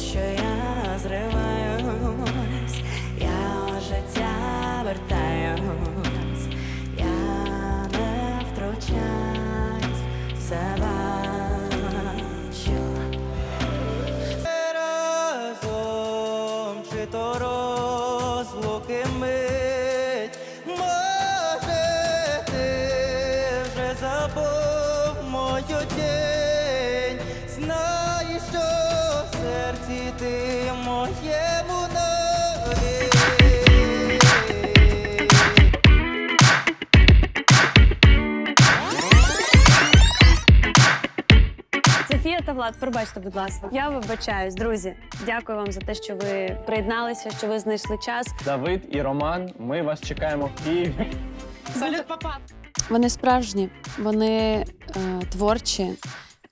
що пробачте, будь ласка. Я вибачаюсь, друзі. Дякую вам за те, що ви приєдналися, що ви знайшли час. Давид і Роман, ми вас чекаємо в Києві. Салют, Вони справжні, вони е, творчі,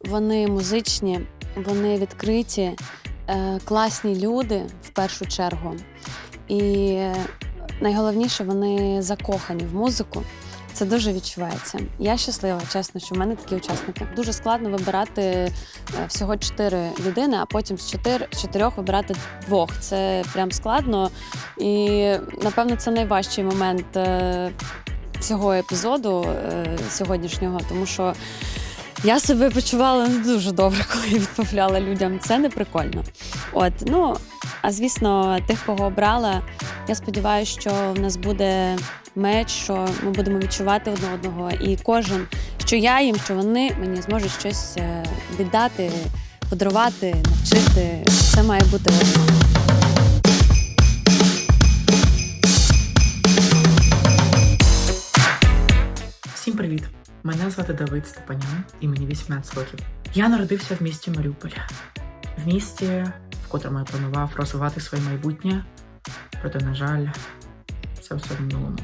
вони музичні, вони відкриті, е, класні люди в першу чергу. І е, найголовніше, вони закохані в музику. Це дуже відчувається. Я щаслива, чесно, що в мене такі учасники. Дуже складно вибирати е, всього чотири людини, а потім з чотир, чотирьох вибирати двох. Це прям складно. І напевно це найважчий момент е, цього епізоду е, сьогоднішнього, тому що я себе почувала не дуже добре, коли відмовляла людям. Це не прикольно. От, ну а звісно, тих, кого обрала, я сподіваюся, що в нас буде меч, що ми будемо відчувати одне одного, і кожен, що я їм, що вони мені зможуть щось е, віддати, подарувати, навчити. Це має бути одно. Мене звати Давид Степанян і мені 18 років. Я народився в місті Маріуполь, в місті, в котрому я планував розвивати своє майбутнє. Проте, на жаль, це все в минулому.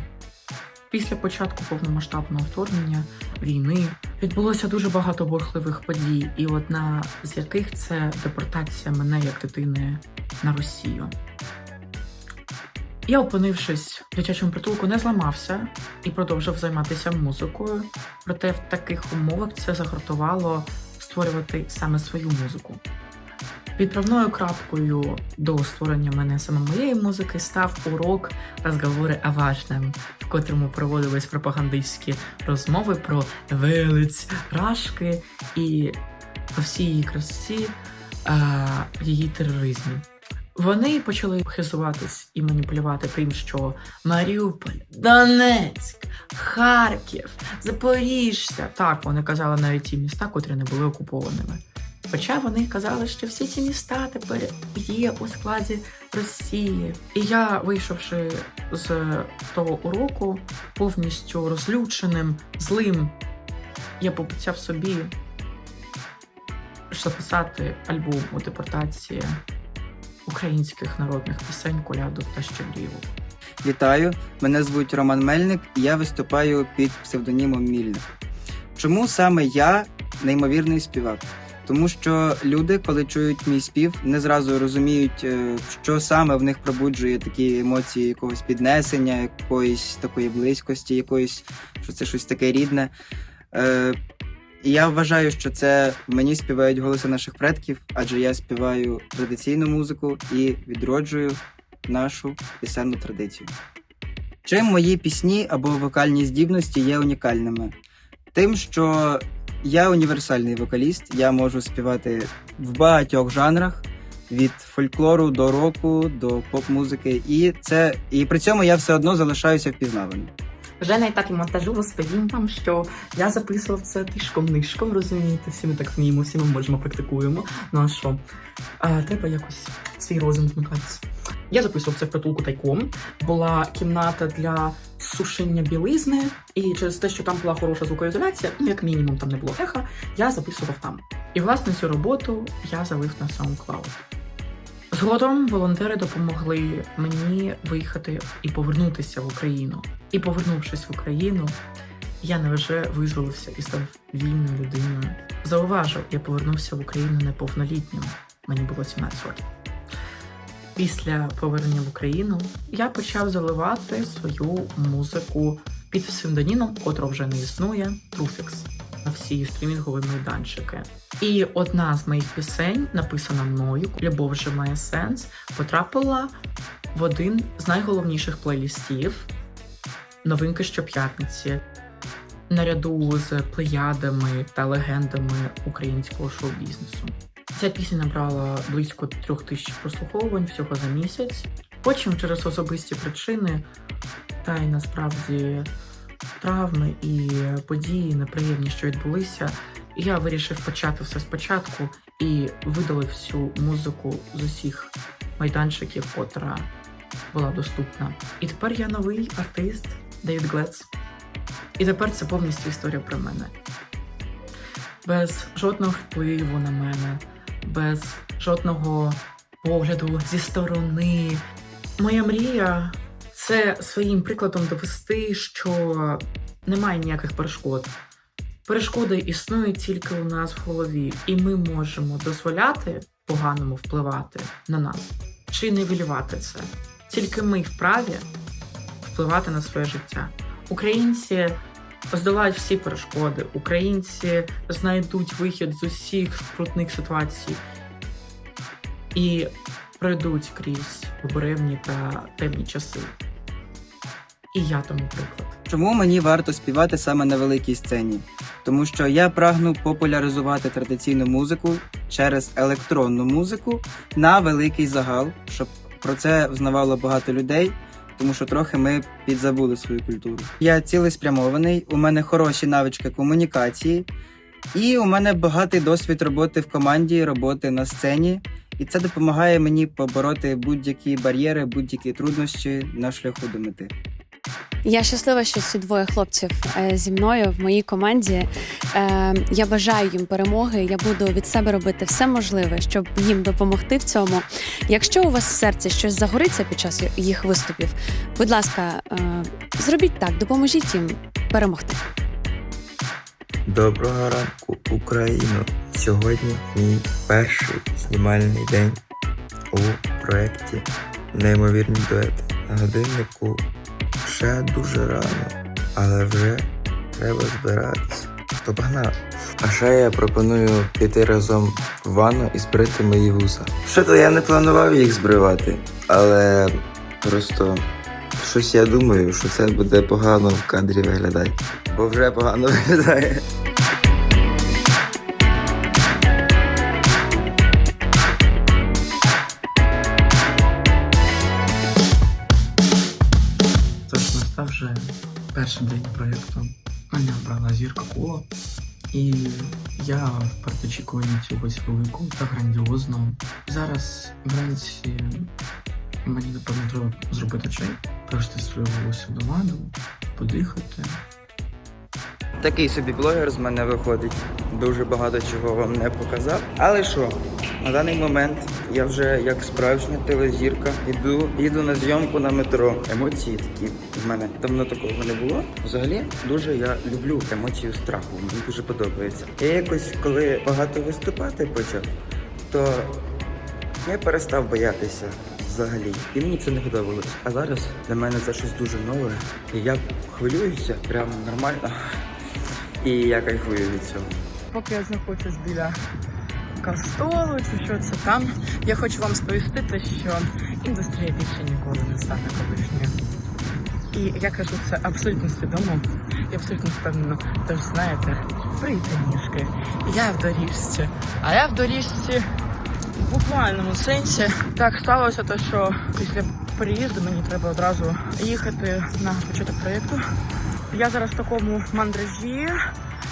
Після початку повномасштабного вторгнення війни відбулося дуже багато бурхливих подій, і одна з яких це депортація мене як дитини на Росію. Я, опинившись в дитячому притулку, не зламався і продовжив займатися музикою. Проте в таких умовах це загартувало створювати саме свою музику. Відправною крапкою до створення мене саме моєї музики став урок розговори о в котрому проводились пропагандистські розмови про велиць, рашки і по всій її красі, а, її тероризмі. Вони почали хизуватись і маніпулювати тим, що Маріуполь, Донецьк, Харків, Запоріжжя. Так, вони казали навіть ті міста, котрі не були окупованими. Хоча вони казали, що всі ці міста тепер є у складі Росії. І я, вийшовши з того уроку, повністю розлюченим, злим, я пообіцяв собі записати альбом у депортації українських народних пісень, коляду та щедрівок. Вітаю, мене звуть Роман Мельник, і я виступаю під псевдонімом Мільник. Чому саме я неймовірний співак? Тому що люди, коли чують мій спів, не зразу розуміють, е, що саме в них пробуджує такі емоції якогось піднесення, якоїсь такої близькості, якоїсь, що це щось таке рідне. І я вважаю, що це мені співають голоси наших предків, адже я співаю традиційну музику і відроджую нашу пісенну традицію. Чим мої пісні або вокальні здібності є унікальними? Тим, що я універсальний вокаліст, я можу співати в багатьох жанрах. Від фольклору до року, до поп-музики, і це і при цьому я все одно залишаюся впізнаваним. Вже на етапі монтажу розповім вам, що я записував це тишком нишком, розумієте, всі ми так вміємо, всі ми можемо практикуємо. Ну а що? А, треба якось свій розум вмикатися. Я записував це в притулку тайком. Була кімната для сушення білизни, і через те, що там була хороша звукоізоляція, ну як мінімум там не було еха, я записував там. І власне цю роботу я залив на SoundCloud. Згодом волонтери допомогли мені виїхати і повернутися в Україну. І повернувшись в Україну, я не вже визволився і став вільною людиною. Зауважу, я повернувся в Україну неповнолітнім. Мені було 17 років. Після повернення в Україну я почав заливати свою музику під псевдонімом, котрого вже не існує, Труфікс. На всі стрімінгові майданчики. І одна з моїх пісень, написана мною, Любов вже має сенс, потрапила в один з найголовніших плейлістів новинки щоп'ятниці. Наряду з плеядами та легендами українського шоу-бізнесу. Ця пісня набрала близько трьох тисяч прослуховувань всього за місяць. Потім через особисті причини та й насправді травми і події неприємні, що відбулися, я вирішив почати все спочатку і видалив всю музику з усіх майданчиків, котра була доступна. І тепер я новий артист Девід Глец. І тепер це повністю історія про мене. Без жодного впливу на мене, без жодного погляду зі сторони. Моя мрія це своїм прикладом довести, що немає ніяких перешкод. Перешкоди існують тільки у нас в голові, і ми можемо дозволяти поганому впливати на нас чи нивелювати це. Тільки ми вправі впливати на своє життя. Українці здолають всі перешкоди, українці знайдуть вихід з усіх скрутних ситуацій і пройдуть крізь буремні та темні часи. І я тому приклад. Чому мені варто співати саме на великій сцені? Тому що я прагну популяризувати традиційну музику через електронну музику на великий загал, щоб про це взнавало багато людей, тому що трохи ми підзабули свою культуру. Я цілеспрямований, у мене хороші навички комунікації, і у мене багатий досвід роботи в команді, роботи на сцені. І це допомагає мені побороти будь-які бар'єри, будь-які труднощі на шляху до мети. Я щаслива, що ці двоє хлопців е, зі мною в моїй команді. Е, Я бажаю їм перемоги. Я буду від себе робити все можливе, щоб їм допомогти в цьому. Якщо у вас в серці щось загориться під час їх виступів, будь ласка, е, зробіть так, допоможіть їм перемогти. Доброго ранку, Україно! Сьогодні мій перший знімальний день у проєкті Неймовірні дуети. На годиннику ще дуже рано, але вже треба збиратися. То погнали. А ще я пропоную піти разом в ванну і збрити мої вуса. Що то я не планував їх збривати, але просто щось я думаю, що це буде погано в кадрі виглядати. Бо вже погано виглядає. Перший день проєкту. Мене обрала зірка коло. І я в передочікуванні цього великого та грандіозного. Зараз вранці мені напевно треба зробити чай, привести своє волосся до ладу, подихати. Такий собі блогер з мене виходить. Дуже багато чого вам не показав. Але що, на даний момент я вже як справжня телезірка іду, їду на зйомку на метро. Емоції такі в мене давно такого не було. Взагалі дуже я люблю емоцію страху. Мені дуже подобається. Я якось, коли багато виступати почав, то я перестав боятися взагалі. І мені це не подобалось. А зараз для мене це щось дуже нове. І я хвилююся прямо нормально. І я кайфую від цього. поки я знаходжусь біля кастолу чи що це там, я хочу вам сповістити, що індустрія більше ніколи не стане колишньою. І я кажу це абсолютно свідомо і абсолютно впевнено. Тож знаєте, прийти ніжки. Я в доріжці. А я в доріжці в буквальному сенсі. Так сталося, те, що після переїзду мені треба одразу їхати на початок проєкту. Я зараз в такому мандражі,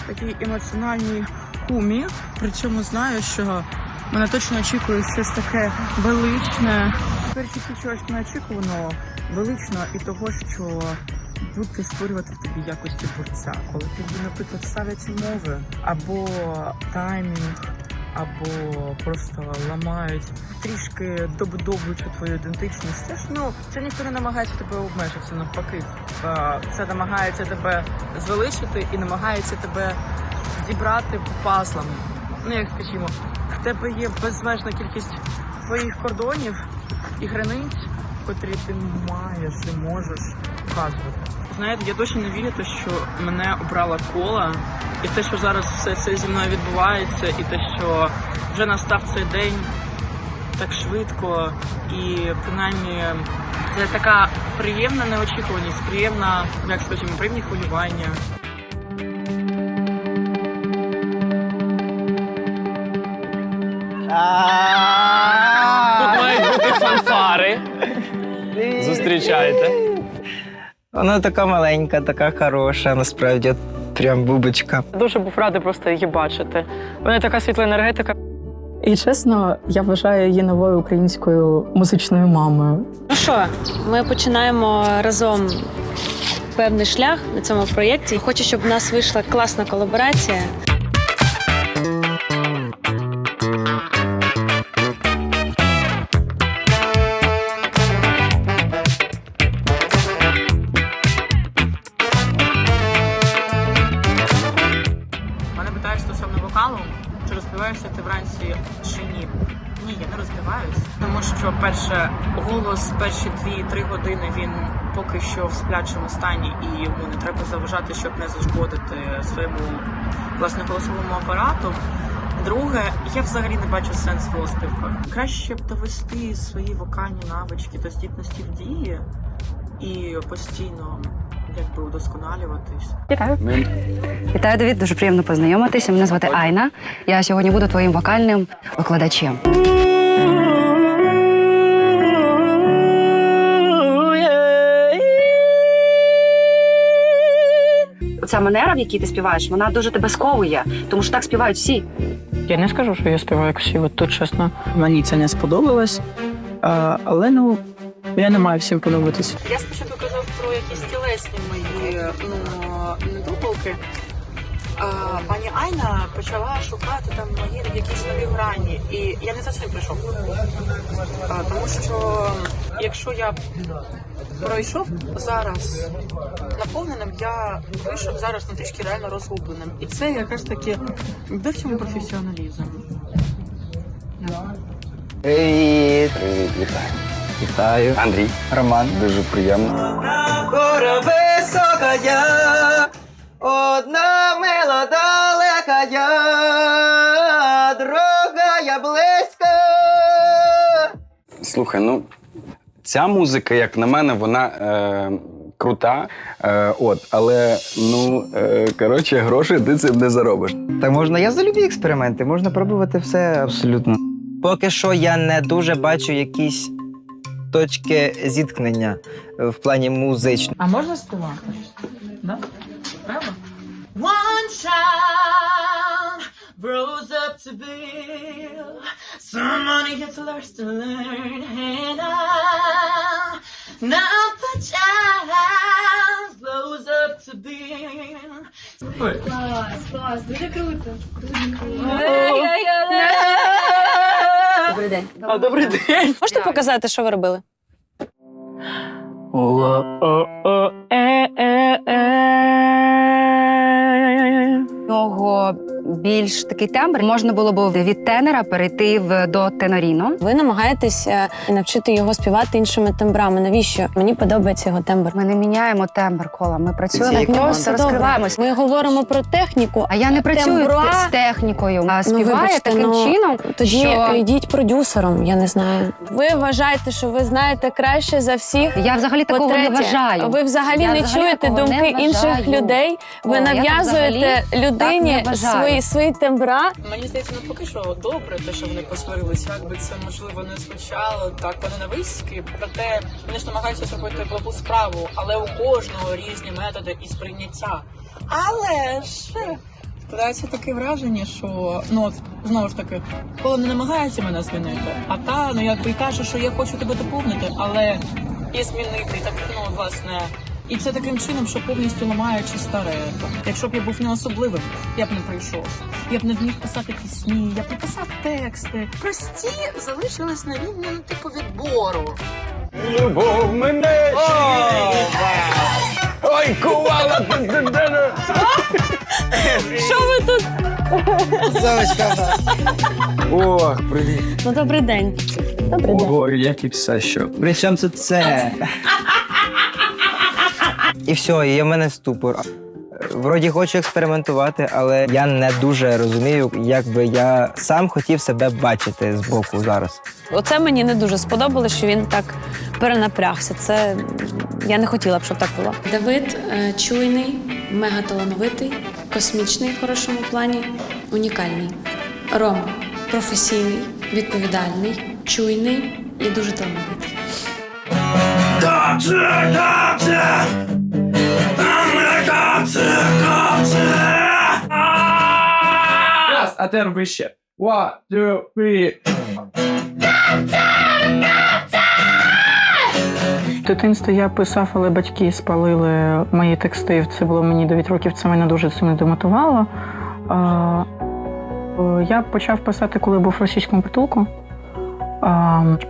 такій емоціональній кумі. При цьому знаю, що мене точно очікує щось таке величне. Перечутті чогось неочікуваного, величного і того, що буде створювати в тобі якості творця. Коли тобі, наприклад, ставлять умови або таймінг, або просто ламають, трішки добудовуючи твою ідентичність. Це ж ну це ніхто не намагається тебе обмежити, навпаки. Це намагається тебе звеличити і намагається тебе зібрати пазлами. Ну як скажімо, в тебе є безмежна кількість твоїх кордонів і границь, котрі ти маєш і можеш показувати. Знаєте, я досі не вірю, що мене обрала кола, і те, що зараз все це зі мною відбувається, і те, що вже настав цей день так швидко, і принаймні це така приємна неочікуваність, приємна, як скажімо, приємні хвилювання. Зустрічайте. Вона така маленька, така хороша, насправді, от прям бубочка. Дуже був радий просто її бачити. Вона така світла енергетика. І чесно, я вважаю її новою українською музичною мамою. Ну що, ми починаємо разом певний шлях на цьому проєкті. Хочу, щоб в нас вийшла класна колаборація. Перші 2-3 години він поки що в сплячому стані, і йому не треба заважати, щоб не зашкодити своєму власне голосовому апарату. Друге, я взагалі не бачу сенс в розпівках. Краще б довести свої вокальні навички до здібності в дії і постійно якби удосконалюватись. Вітаю, Давід, дуже приємно познайомитися. Мене звати Айна. Я сьогодні буду твоїм вокальним викладачем. Ця манера, в якій ти співаєш, вона дуже тебе сковує, тому що так співають всі. Я не скажу, що я співаю як всі, от тут чесно. Мені це не сподобалось. А, але ну, я не маю всім подобатись. Я спочатку казав про якісь тілесні мої ну, недопалки. А, пані Айна почала шукати там мої якісь нові грані. І я не за цим прийшов. А, тому що якщо я пройшов зараз наповненим, я вийшов зараз на трішки реально розгубленим. І це якраз таки де в професіоналізм? Привіт! Привіт, вітаю. Вітаю. Андрій, Роман. дуже приємно. Гора висока я, одна Слухай, ну ця музика, як на мене, вона е, крута. Е, от, але ну е, коротше, грошей ти цим не заробиш. Та можна, я за любі експерименти, можна пробувати все абсолютно. Поки що я не дуже бачу якісь точки зіткнення в плані музичного. А можна співати? Да? Треба? One child grows up to be who gets lost to learn, and I, now the child grows up to be. Добрий день. А, добрий день. Можете показати, що ви робили? У нього більш такий тембр. Можна було б від тенера перейти в до теноріно. Ви намагаєтесь е, навчити його співати іншими тембрами. Навіщо? Мені подобається його тембр. Ми не міняємо тембр кола. Ми працюємо просто все розкриваємось. Ми говоримо про техніку. А я не працюю Тембра? з технікою, а співаю вибачте, таким ну, чином, Тоді що йдіть продюсером, я не знаю. Ви вважаєте, що ви знаєте краще за всіх. я взагалі такого не По-третє, вважаю. Ви взагалі Я не взагалі чуєте думки інших людей. Ви нав'язуєте людині так вважаю. свої, тембра. Мені здається, ну поки що добре, те, що вони посварилися, як би це можливо не звучало так по-ненависьки, проте вони ж намагаються зробити благу справу, але у кожного різні методи і сприйняття. Але ж складається таке враження, що ну от знову ж таки, коли не намагається мене змінити, а та ну якби каже, що я хочу тебе доповнити, але і змінити так, ну власне. І це таким чином, що повністю ламаючи старе. Якщо б я був не особливим, я б не прийшов. Я б не вмів писати пісні, я б не писав тексти. Прості залишились на рівні ну, типу відбору. Любов мене! Ой, кувала! Що ви тут? Завочка. Ох, привіт. Ну добрий день. Добрий день. Ой, як і все що. При чому тут це? І все, і в мене ступор. Вроді хочу експериментувати, але я не дуже розумію, як би я сам хотів себе бачити з боку зараз. Оце мені не дуже сподобалося, що він так перенапрягся. Це я не хотіла б, щоб так було. Давид е, чуйний, мегаталановитий, космічний в хорошому плані, унікальний. Рома професійний, відповідальний, чуйний і дуже талановитий. Раз, а тепер вище. One, two, three. В дитинстві я писав, але батьки спалили мої тексти. Це було мені 9 років. Це мене дуже сильно демотивувало. А, е, Я почав писати, коли був в російському притулку.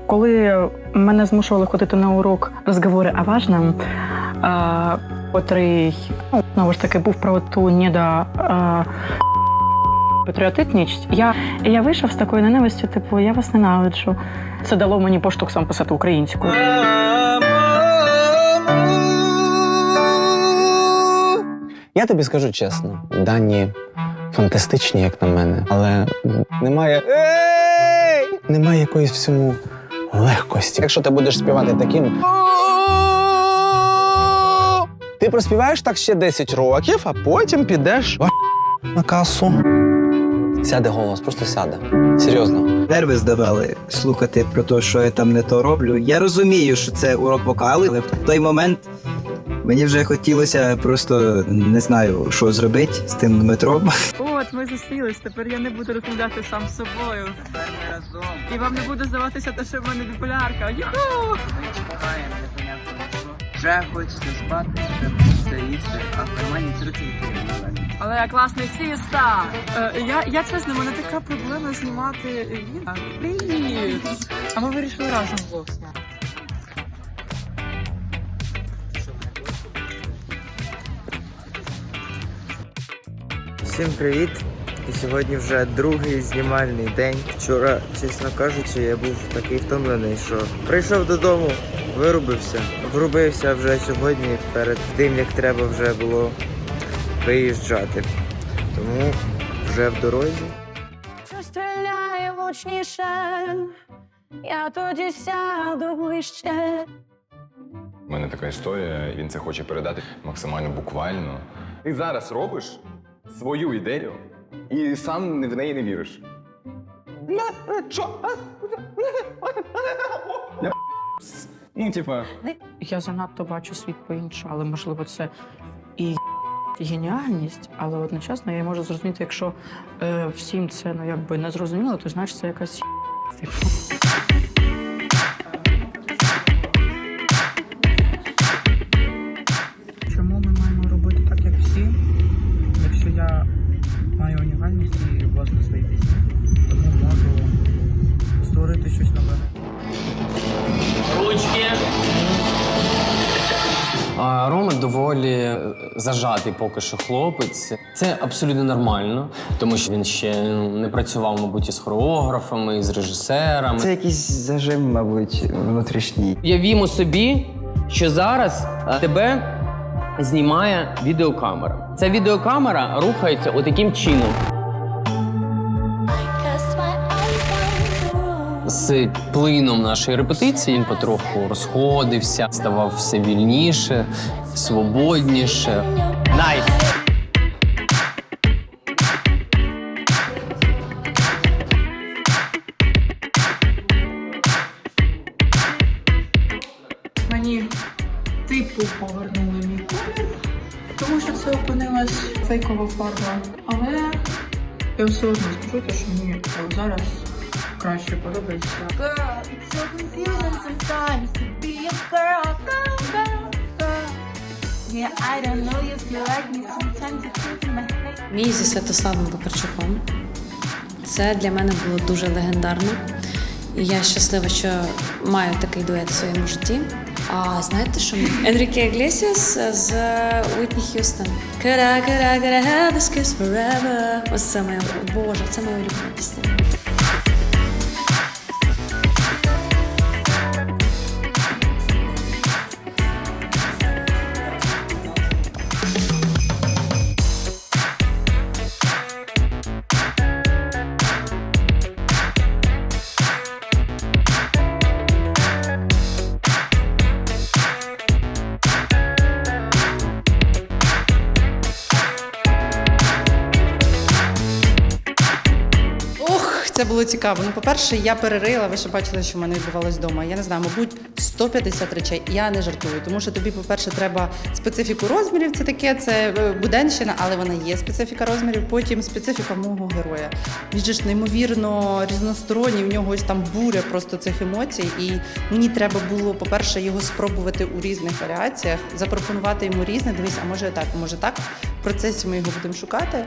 Коли мене змушували ходити на урок розговори о важному, котрий ну, знову ж таки був про ту недо патріотичність, я, я вийшов з такою ненавистю, типу, я вас ненавиджу. Це дало мені поштовх сам писати українською. Я тобі скажу чесно, дані фантастичні, як на мене, але немає. Немає якоїсь всьому легкості. Якщо ти будеш співати таким. Ти проспіваєш так ще 10 років, а потім підеш на касу. Сяде голос, просто сяде. Серйозно. Нерви здавали слухати про те, що я там не то роблю. Я розумію, що це урок вокалу, але в той момент мені вже хотілося просто не знаю, що зробити з тим Дмитром. От, ми зустрілись, тепер я не буду розмовляти сам з собою. І вам не буде здаватися те, що в мене біполярка. Юху! Вже хочеться спати, вже хочеться їсти, а в кармані Але я класний сіста. Е, я, я чесно, в мене така проблема знімати відео. Привіт! А ми вирішили разом влог зняти. Всім привіт! І сьогодні вже другий знімальний день. Вчора, чесно кажучи, я був такий втомлений, що прийшов додому, вирубився. Врубився вже сьогодні перед тим, як треба вже було виїжджати. Тому вже в дорозі. Що стріляє влучніше, я тоді сяду ближче. У мене така історія, він це хоче передати максимально буквально. Ти зараз робиш свою ідею і сам в неї не віриш. Я Ну, типа. Я занадто бачу світ по-іншому, але можливо це і геніальність, але одночасно я можу зрозуміти, якщо е, всім це ну якби не зрозуміло, то значить це якась доволі е, зажатий поки що хлопець. Це абсолютно нормально, тому що він ще ну, не працював, мабуть, із хореографами, із режисерами. Це якийсь зажим, мабуть, внутрішній. Уявімо собі, що зараз е, тебе знімає відеокамера. Ця відеокамера рухається отаким чином. З плином нашої репетиції він потроху розходився, ставав все вільніше, свободніше. Найс! Мені типу повернули мій колір, тому що це опинилась фейкова фарба. Але я все одно скажу, що мені зараз краще подобається. Мій зі Святославом Бокарчуком. Це для мене було дуже легендарно. І я щаслива, що маю такий дует в своєму житті. А знаєте що? Енріке Іглесіас з Уітні Х'юстон. Could I, could I, could I have this kiss forever? Ось це моя, боже, це моя улюблена пісня. Було цікаво. Ну, по-перше, я перерила, ви ще бачили, що в мене відбувалось вдома. Я не знаю, мабуть, 150 речей. Я не жартую, тому що тобі, по-перше, треба специфіку розмірів. Це таке, це е, буденщина, але вона є специфіка розмірів. Потім специфіка мого героя. Він же ж неймовірно різносторонній, в нього ось там буря просто цих емоцій. І мені треба було, по-перше, його спробувати у різних варіаціях, запропонувати йому різне. Дивись, а може так, може так. В процесі ми його будемо шукати.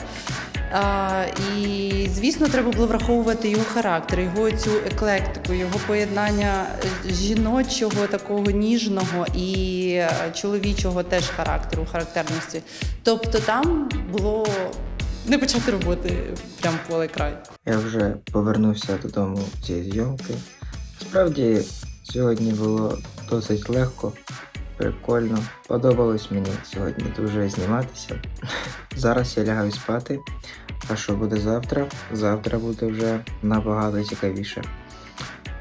І звісно, треба було враховувати його характер, його цю еклектику, його поєднання жіночого, такого ніжного і е, чоловічого теж характеру, характерності. Тобто там було не почати роботи прям поле край. Я вже повернувся додому зі зйомки. Справді, сьогодні було досить легко, прикольно. Подобалось мені сьогодні дуже зніматися. Зараз я лягаю спати. А що буде завтра? Завтра буде вже набагато цікавіше.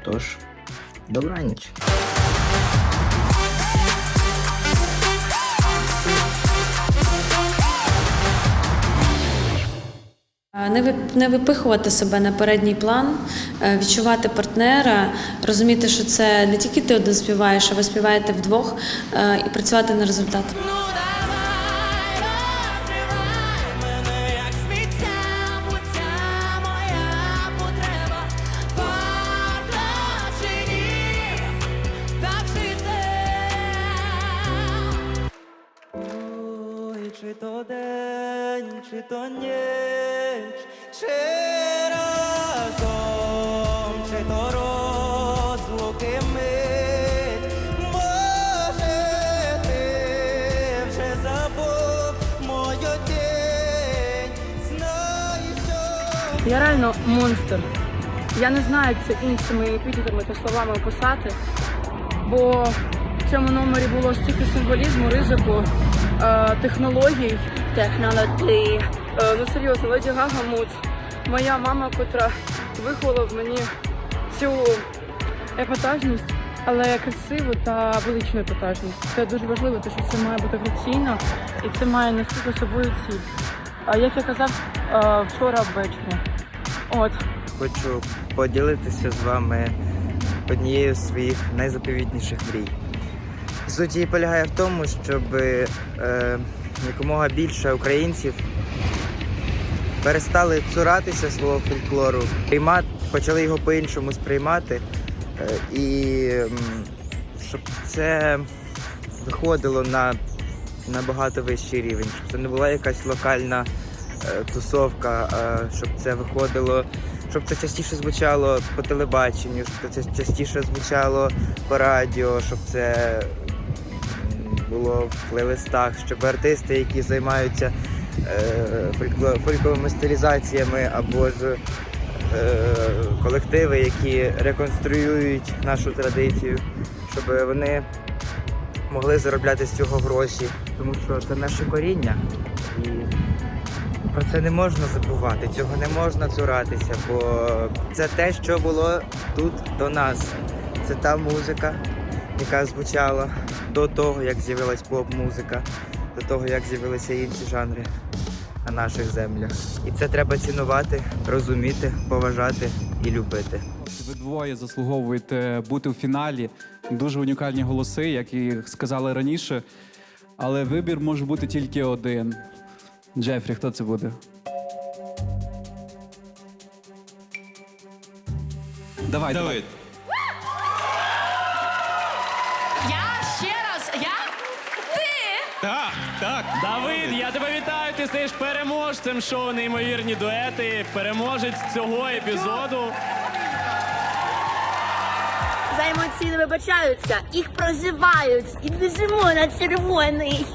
Тож, добраніч. Е, Не вип- не випихувати себе на передній план, е, відчувати партнера, розуміти, що це не тільки ти один співаєш, а ви співаєте вдвох е, і працювати на результат. Я реально монстр. Я не знаю, як це іншими епітетами та словами описати, бо в цьому номері було стільки символізму, ризику, е, технологій. Технології. Е, ну серйозно, Леді Гага мут. Моя мама, котра виховала в мені цю епатажність, але красиву та величну епатажність. Це дуже важливо, тому що це має бути граційно і це має нести за собою ціль. Як я казав е, вчора ввечері. От. Хочу поділитися з вами однією з своїх найзаповітніших мрій. Суть її полягає в тому, щоб е, якомога більше українців перестали цуратися свого фольклору, приймати, почали його по-іншому сприймати, е, і щоб це виходило на набагато вищий рівень, щоб це не була якась локальна тусовка, щоб це виходило, щоб це частіше звучало по телебаченню, щоб це частіше звучало по радіо, щоб це було в плейлистах, щоб артисти, які займаються е, фольковими стилізаціями або ж е, колективи, які реконструюють нашу традицію, щоб вони могли заробляти з цього гроші, тому що це наше коріння. Про це не можна забувати, цього не можна цуратися, бо це те, що було тут до нас. Це та музика, яка звучала до того, як з'явилась поп-музика, до того, як з'явилися інші жанри на наших землях. І це треба цінувати, розуміти, поважати і любити. Ви двоє заслуговуєте бути в фіналі. Дуже унікальні голоси, як і сказали раніше. Але вибір може бути тільки один. Джефрі, хто це буде? Давай, давай. Я ще раз, я? Ти? Так, так. Давид, я тебе вітаю. Ти стаєш переможцем шоу Неймовірні дуети. Переможець цього епізоду. За емоції не вибачаються, їх прозивають і біжимо на червоний.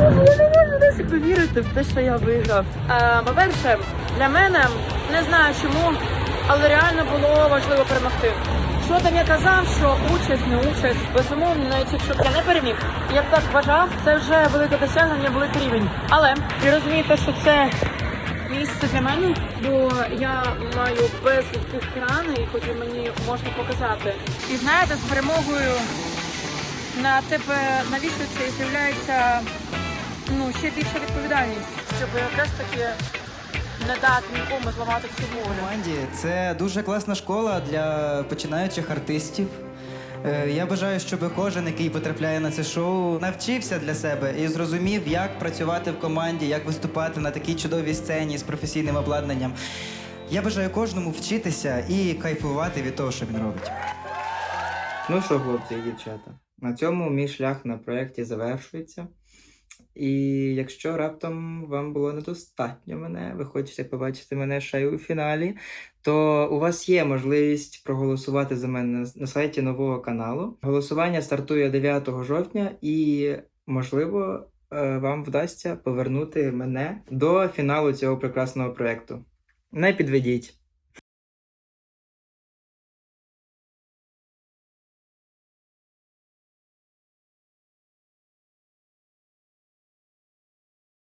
Я не можу досі повірити в те, що я виграв. Е, по-перше, для мене не знаю чому, але реально було важливо перемогти. Що там я казав, що участь, не участь, безумовно, навіть якщо б я не переміг, я б так вважав, це вже велике досягнення, великий рівень. Але ви розумієте, що це місце для мене, бо я маю безліч тих ран, які мені можна показати. І знаєте, з перемогою на тебе навішується і з'являється ну, ще більша відповідальність, щоб якраз таки не дати нікому зламати цю волю. команді це дуже класна школа для починаючих артистів. Е, Я бажаю, щоб кожен, який потрапляє на це шоу, навчився для себе і зрозумів, як працювати в команді, як виступати на такій чудовій сцені з професійним обладнанням. Я бажаю кожному вчитися і кайфувати від того, що він робить. Ну що, хлопці і дівчата, на цьому мій шлях на проєкті завершується. І якщо раптом вам було недостатньо мене, ви хочете побачити мене ще й у фіналі, то у вас є можливість проголосувати за мене на- сайті нового каналу. Голосування стартує 9 жовтня, і можливо е, вам вдасться повернути мене до фіналу цього прекрасного проєкту. Не підведіть.